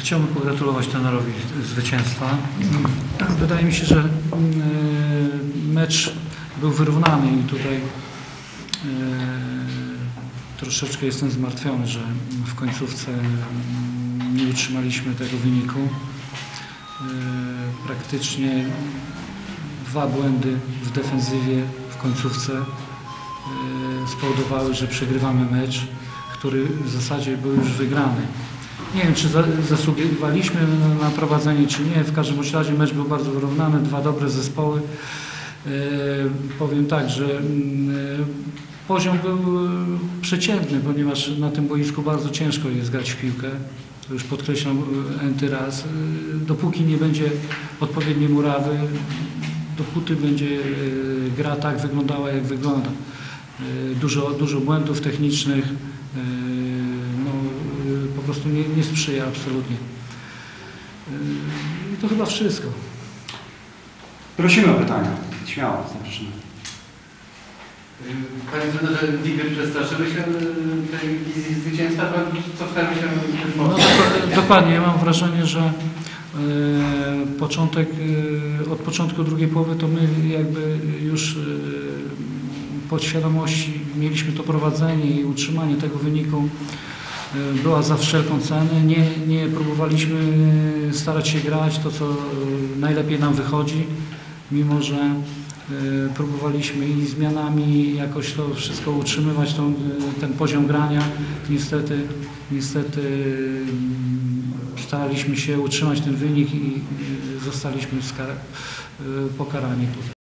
Chciałbym pogratulować trenerowi zwycięstwa. Wydaje mi się, że e, mecz był wyrównany i tutaj e, troszeczkę jestem zmartwiony, że w końcówce mm, nie utrzymaliśmy tego wyniku. E, Praktycznie dwa błędy w defensywie w końcówce spowodowały, że przegrywamy mecz, który w zasadzie był już wygrany. Nie wiem, czy za, zasługiwaliśmy na- prowadzenie, czy nie. W każdym razie mecz był bardzo wyrównany, dwa dobre zespoły. E, powiem tak, że mm, e, poziom był e, przeciętny, ponieważ na tym boisku bardzo ciężko jest grać w piłkę. To już podkreślam enty raz. Dopóki nie będzie odpowiedniej murawy, dopóty będzie gra tak wyglądała, jak wygląda. Dużo, dużo błędów technicznych, prostu nie, nie sprzyja absolutnie. E, I to chyba wszystko. Prosimy o pytania. Śmiało, zapraszamy. Panie trenerze, Wigry przestraszyły się y, tej wizji zwycięstwa, pan cofnęły się No, dok- dokładnie, ja mam wrażenie, że początek, od początku drugiej połowy to my jakby już podświadomości mieliśmy to prowadzenie i utrzymanie tego wyniku była za wszelką cenę. Nie, nie próbowaliśmy starać się grać to, co e, najlepiej nam wychodzi, mimo że e, próbowaliśmy i zmianami jakoś to wszystko utrzymywać, tą, e, ten poziom grania. Niestety, niestety mm, staraliśmy się utrzymać ten wynik i e, zostaliśmy e, pokarani tutaj.